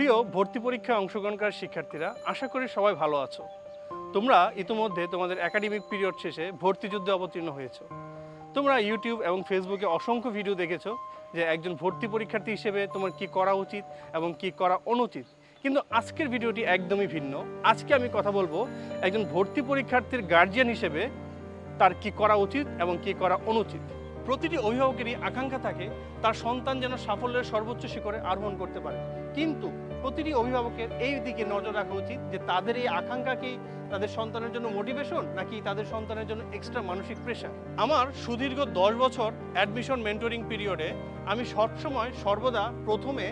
প্রিয় ভর্তি পরীক্ষায় অংশগ্রহণকারী শিক্ষার্থীরা, আশা করি সবাই ভালো আছো। তোমরা ইতিমধ্যে তোমাদের একাডেমিক পিরিয়ড শেষে ভর্তি যুদ্ধে অবতীর্ণ হয়েছো। তোমরা ইউটিউব এবং ফেসবুকে অসংখ্য ভিডিও দেখেছ যে একজন ভর্তি পরীক্ষার্থী হিসেবে তোমার কি করা উচিত এবং কি করা অনুচিত। কিন্তু আজকের ভিডিওটি একদমই ভিন্ন। আজকে আমি কথা বলব একজন ভর্তি পরীক্ষার্থীর গার্জিয়ান হিসেবে তার কি করা উচিত এবং কি করা অনুচিত। প্রতিটি অভিভাবকেরই আকাঙ্ক্ষা থাকে তার সন্তান যেন সাফল্যের সর্বোচ্চ শিখরে আরোহণ করতে পারে। কিন্তু প্রতিটি অভিভাবকের এই দিকে নজর রাখা উচিত যে তাদের এই আকাঙ্ক্ষা কি তাদের সন্তানের জন্য মোটিভেশন নাকি তাদের সন্তানের জন্য এক্সট্রা মানসিক প্রেশার আমার সুদীর্ঘ দশ বছর অ্যাডমিশন মেন্টরিং পিরিয়ডে আমি সবসময় সর্বদা প্রথমে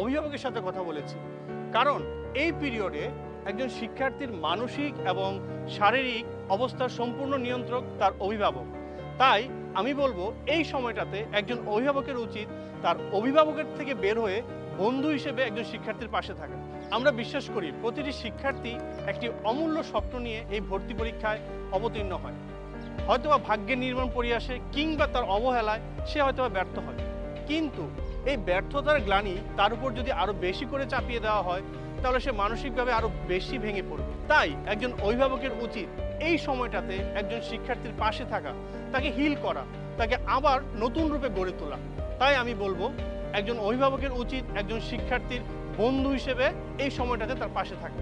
অভিভাবকের সাথে কথা বলেছি। কারণ এই পিরিয়ডে একজন শিক্ষার্থীর মানসিক এবং শারীরিক অবস্থার সম্পূর্ণ নিয়ন্ত্রক তার অভিভাবক। তাই আমি বলব এই সময়টাতে একজন অভিভাবকের উচিত তার অভিভাবকের থেকে বের হয়ে বন্ধু হিসেবে একজন শিক্ষার্থীর পাশে থাকা। আমরা বিশ্বাস করি প্রতিটি শিক্ষার্থী একটি অমূল্য স্বপ্ন নিয়ে এই ভর্তি পরীক্ষায় অবতীর্ণ হয়। হয়তোবা ভাগ্যের নির্মাণ পরিয়াসে কিংবা তার অবহেলায় সে হয়তোবা ব্যর্থ হয়। কিন্তু এই ব্যর্থতার গ্লানি তার উপর যদি আরও বেশি করে চাপিয়ে দেওয়া হয়, তাহলে সে মানসিকভাবে আরও বেশি ভেঙে পড়বে। তাই একজন অভিভাবকের উচিত এই সময়টাতে একজন শিক্ষার্থীর পাশে থাকা, তাকে হিল করা, তাকে আবার নতুন রূপে গড়ে তোলা। তাই আমি বলব, একজন অভিভাবকের উচিত একজন শিক্ষার্থীর বন্ধু হিসেবে এই সময়টাতে তার পাশে থাকা।